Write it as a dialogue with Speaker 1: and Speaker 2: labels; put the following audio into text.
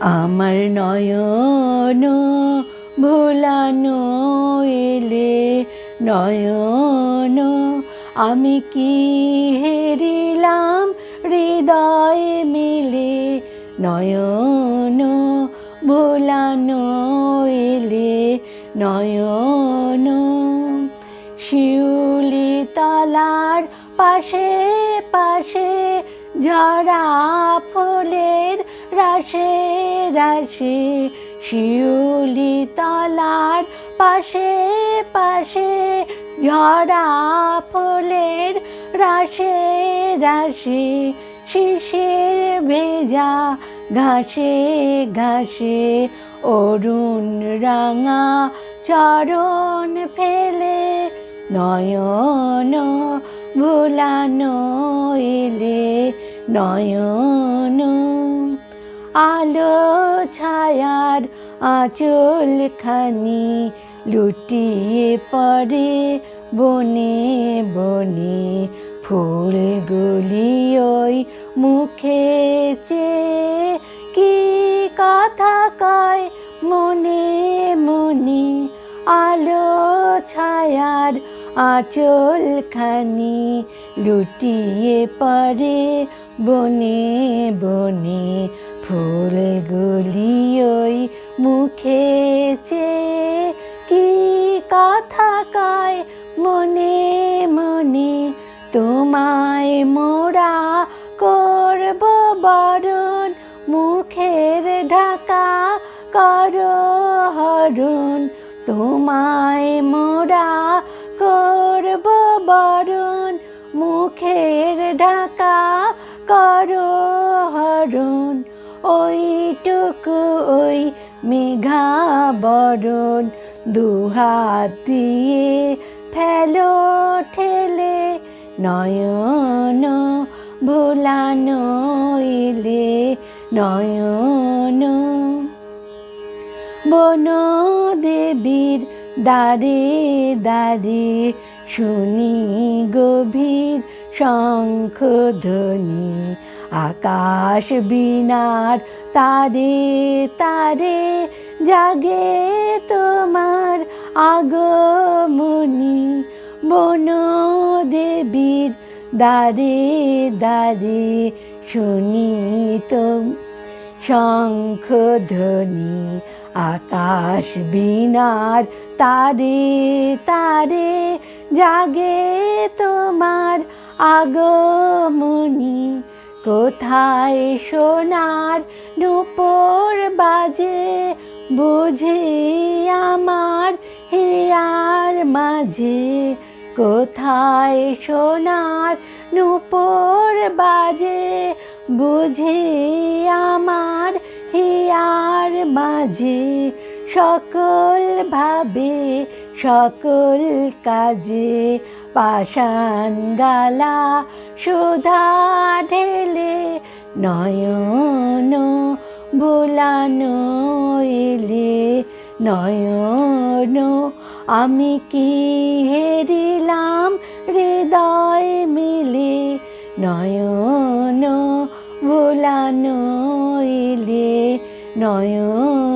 Speaker 1: আমার নয়ন ভোলানো এলে, নয়ন, আমি কি হেরিলাম হৃদয় মিলে? নয়ন ভোলানো এলে, নয়ন, শিউলি তলার পাশে পাশে ঝরা ফুলের রাশে রাশে, শিউলি তলার পাশে পাশে, ঝরা ফুলের রাশে রাশে, শিশির ভেজা ঘাসে ঘাসে, অরুণ রাঙা চরণ ফেলে, নয়ন ভোলানো এলে, নয়ন আলো ছায়ার আঁচল খানি লুটিয়ে পড়ে বনে বনে। ফুলগুলি ওই মুখে চেয়ে কি কথা কয় মনে মনে। আলো ছায়ার আঁচল খানি লুটিয়ে পড়ে বনে বনে। ফুলগুলি ওই মুখে চেয়ে কি কথা কয় মনে মনে, তোমায় মোরা করব বরণ, মুখের ঢাকা করো হরণ, তোমায় মোরা করব বরণ, মুখের ঢাকা করো হরণ। ওইটুকু ওই মেঘা বরণ দুহাত দিয়ে ফেলো ঠেলে নয়ন ভোলানো এলে নয়ন। বন দেবীর দাঁড়ে দাঁড়ে শুনি গভীর শঙ্খ ধ্বনি আকাশ বিনার তারে তারে জাগে তোমার আগমনি। বন দেবীর দাঁড়ে দাঁড়ে শুনি তোম শঙ্খ ধ্বনি আকাশ বিনার তারে তারে জাগে তোমার আগমনি। কোথায় সোনার নুপুর বাজে? বুঝি আমার হিয়ার মাঝে। কোথায় সোনার নুপুর বাজে? বুঝি আমার হিয়ার মাঝে। সকল ভাবে, সকল কাজে পাষাণ গালা সুধা ঢেলে নয়ন ভোলানো এলে নয়ন আমি কি হেরিলাম হৃদয় মিলে? নয়ন ভোলানো এলে নয়ন